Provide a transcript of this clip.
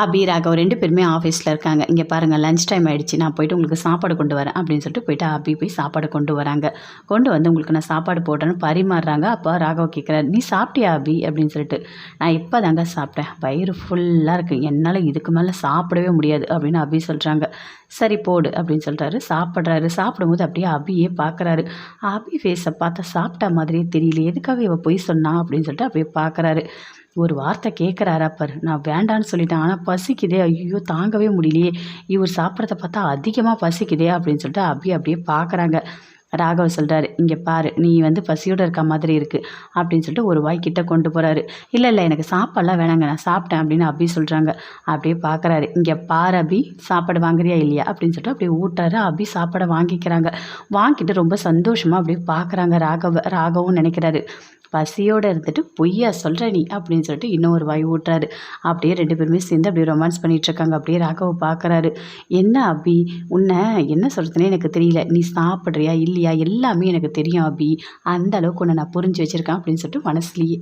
அபி ராகவ் ரெண்டு பேருமே ஆஃபீஸில் இருக்காங்க. இங்கே பாருங்கள் லஞ்ச் டைம் ஆகிடுச்சு நான் போயிட்டு உங்களுக்கு சாப்பாடு கொண்டு வரேன் அப்படின்னு சொல்லிட்டு போயிட்டு அபி போய் சாப்பாடு கொண்டு வராங்க. கொண்டு வந்து உங்களுக்கு நான் சாப்பாடு போட்டேன்னு பரிமாறுறாங்க. அப்போ ராகவ் கேட்குறாரு நீ சாப்பிட்டியா அபி அப்படின்னு சொல்லிட்டு நான் இப்போ தாங்க சாப்பிட்டேன். வயிறு ஃபுல்லாக இருக்குது என்னால் இதுக்கு மேலே சாப்பிடவே முடியாது. அப்படின்னு அபி சொல்கிறாங்க சரி போடு. அப்படின்னு சொல்கிறாரு சாப்பிட்றாரு. சாப்பிடும்போது அப்படியே அபியே பார்க்குறாரு அபி ஃபேஸை பார்த்தா சாப்பிட்ட மாதிரியே தெரியல. எதுக்காக இவ பொய் சொன்னா? அப்படின்னு சொல்லிட்டு அப்படியே பார்க்குறாரு ஒரு வார்த்தை கேட்குறாரா பாரு. நான் வேண்டான்னு சொல்லிட்டேன். ஆனால் பசிக்குதே. ஐயோ தாங்கவே முடியலையே. இவர் சாப்பிட்றத பார்த்தா அதிகமாக பசிக்குதே அப்படின்னு சொல்லிட்டு அபி அப்படியே பார்க்குறாங்க ராகவ் சொல்கிறாரு இங்கே பாரு நீ வந்து பசியோடு இருக்க மாதிரி இருக்குது அப்படின்னு சொல்லிட்டு ஒரு வாய் கிட்ட கொண்டு போகிறாரு இல்லை இல்லை எனக்கு சாப்பாடெலாம் வேணாங்க. நான் சாப்பிட்டேன் அப்படின்னு அபி சொல்கிறாங்க அப்படியே பார்க்குறாரு இங்கே பாரு அபி சாப்பாடு வாங்குறியா இல்லையா? அப்படின்னு சொல்லிட்டு அப்படியே ஊட்டாரு அபி சாப்பாடை வாங்கிக்கிறாங்க. வாங்கிட்டு ரொம்ப சந்தோஷமாக அப்படியே பார்க்குறாங்க ராகவ ராகவும் நினைக்கிறாரு. பசியோடு இருந்துட்டு பொய்யா சொல்கிற நீ அப்படின்னு சொல்லிட்டு இன்னும் ஒரு வாய் ஊட்டுறாரு. அப்படியே ரெண்டு பேருமே சேர்ந்து அப்படியே ரொமான்ஸ் பண்ணிகிட்ருக்காங்க இருக்காங்க அப்படியே ராகவ பார்க்குறாரு என்ன அபி? உன்னை என்ன சொல்கிறதுனே எனக்கு தெரியல. நீ சாப்பிட்றியா? இல்லையா? எல்லாமே எனக்கு தெரியும் அபி. அந்த அளவுக்கு உன்னை நான் புரிஞ்சு வச்சுருக்கேன் அப்படின்னு சொல்லிட்டு மனசுலேயே